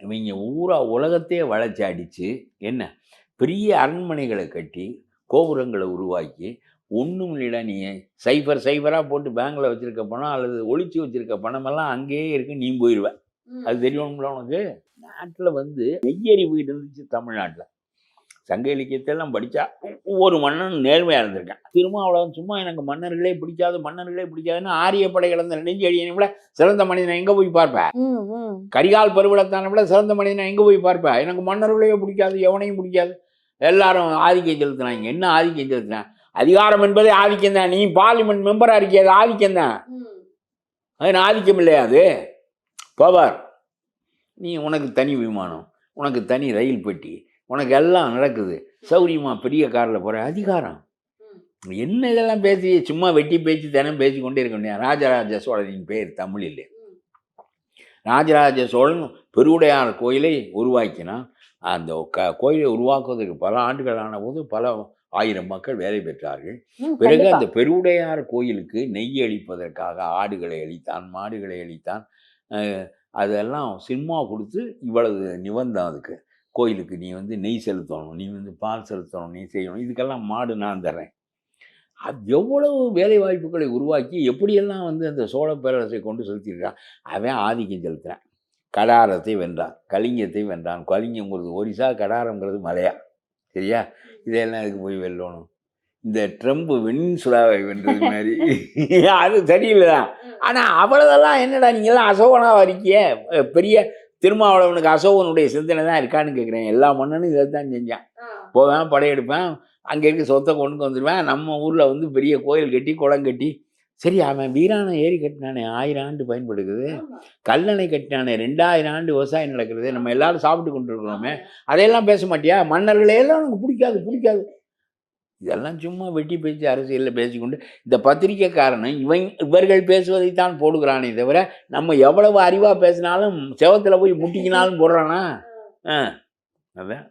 இவங்க ஊரா உலகத்தையே வளைச்சி அடித்து என்ன? பெரிய அரண்மனைகளை கட்டி கோபுரங்களை உருவாக்கி ஒன்றும் இல்லைடா நீ. சைஃபர் சைஃபராக போட்டு பேங்க்கில் வச்சுருக்க பணம் அல்லது ஒளிச்சு வச்சுருக்க பணமெல்லாம் அங்கேயே இருக்கு நீ போயிடுவேன் அது தெரியணும்ல உனக்கு? நாட்டில் வந்து நெய்யறிவு இருந்துச்சு தமிழ்நாட்டில். சங்க இலக்கியத்தெல்லாம் படித்தா ஒவ்வொரு மன்னன் நேர்மையாக இருந்திருக்கேன். திருமாவளவன் சும்மா எனக்கு மன்னர்களே பிடிக்காது மன்னர்களே பிடிக்காதுன்னு ஆரிய படை கிடந்த நெஞ்சு அடியனை விட சிறந்த மனிதனை எங்கே போய் பார்ப்பேன். கரிகால் பருவளத்தானை விட சிறந்த மனிதனை எங்கே போய் பார்ப்பேன் எனக்கு மன்னர்களையே பிடிக்காது எவனையும் பிடிக்காது. எல்லாரும் ஆதிக்கம் செலுத்தினாங்க. என்ன ஆதிக்கம் செலுத்தினா? அதிகாரம் என்பதே ஆதிக்கம் தான். நீ பார்லிமெண்ட் மெம்பராக இருக்கிய? அது ஆதிக்கம் தான். அது ஆதிக்கம் இல்லையா அது? பவர். நீ உனக்கு தனி விமானம் உனக்கு தனி ரயில் பெட்டி உனக்கு எல்லாம் நடக்குது. சௌரியமா பெரிய காரில் போகிற அதிகாரம். என்ன இதெல்லாம் பேசி சும்மா வெட்டி பேச்சு தினம் பேசி கொண்டே இருக்க முடியாது ராஜராஜ சோழனின் பேர் தமிழில். ராஜராஜ சோழன் பெருவுடையார் கோயிலை உருவாக்கினான் அந்த க கோயிலை உருவாக்குவதற்கு பல ஆண்டுகள் ஆன போது பல ஆயிரம் மக்கள் வேலை பெற்றார்கள். பிறகு. அந்த பெருவுடையார் கோயிலுக்கு நெய் அளிப்பதற்காக ஆடுகளை அளித்தான் மாடுகளை அளித்தான். அதெல்லாம் சினிமா கொடுத்து இவ்வளவு நிபந்தம் அதுக்கு. கோயிலுக்கு நீ வந்து நெய் செலுத்தணும் நீ வந்து பால் செலுத்தணும் நீ செய்யணும். இதுக்கெல்லாம் மாடு நான் தர்றேன். அது எவ்வளவு வேலை வாய்ப்புகளை உருவாக்கி எப்படியெல்லாம் வந்து அந்த சோழ பேரரசை கொண்டு செலுத்தியிருக்கான் அவன் ஆதிக்கம் செலுத்துகிறான் கடாரத்தை வென்றான் கலிங்கத்தை வென்றான். கலிங்கங்கிறது ஒரிசா கடாரங்கிறது மலையா? சரியா? இதெல்லாம் இதுக்கு போய் வெல்லணும்? இந்த ட்ரம்ப் வெனின்சுலாவை வென்றது மாதிரி. அது சரியில்லை தான் ஆனால் அவ்வளோதெல்லாம் என்னடா நீங்கள்லாம் அசோகனாக இருக்கிய பெரிய திருமாவளவனுக்கு அசோகனுடைய சிந்தனை தான் இருக்கான்னு கேட்குறேன் எல்லா மன்னனும் இதை தான் செஞ்சான் போவேன் படையெடுப்பேன். அங்கே இருக்க சொத்தை கொண்டு வந்துடுவேன் நம்ம ஊரில் வந்து பெரிய கோயில் கட்டி குளம் கட்டி. சரி அவன் வீராணம் ஏரி கட்டினானே. ஆயிரம் ஆண்டு பயன்படுக்குது. கல்லணை கட்டினானே. ரெண்டாயிரம் ஆண்டு விவசாயம் நடக்கிறது நம்ம எல்லாரும் சாப்பிட்டு கொண்டு இருக்கிறோமே அதையெல்லாம் பேச மாட்டியா? மன்னர்களே எல்லாம் எனக்கு பிடிக்காது பிடிக்காது. இதெல்லாம் சும்மா வெட்டி பேச்சு அரசியலில் பேசிக்கொண்டு இந்த பத்திரிக்கைக்காரன் இவன் இவர்கள் பேசுவதைத்தான் போடுகிறானே தவிர நம்ம எவ்வளவு அறிவாக பேசினாலும் செவத்தில் போய் முட்டிக்கினாலும் போடுறானா? ஆ. அதான்.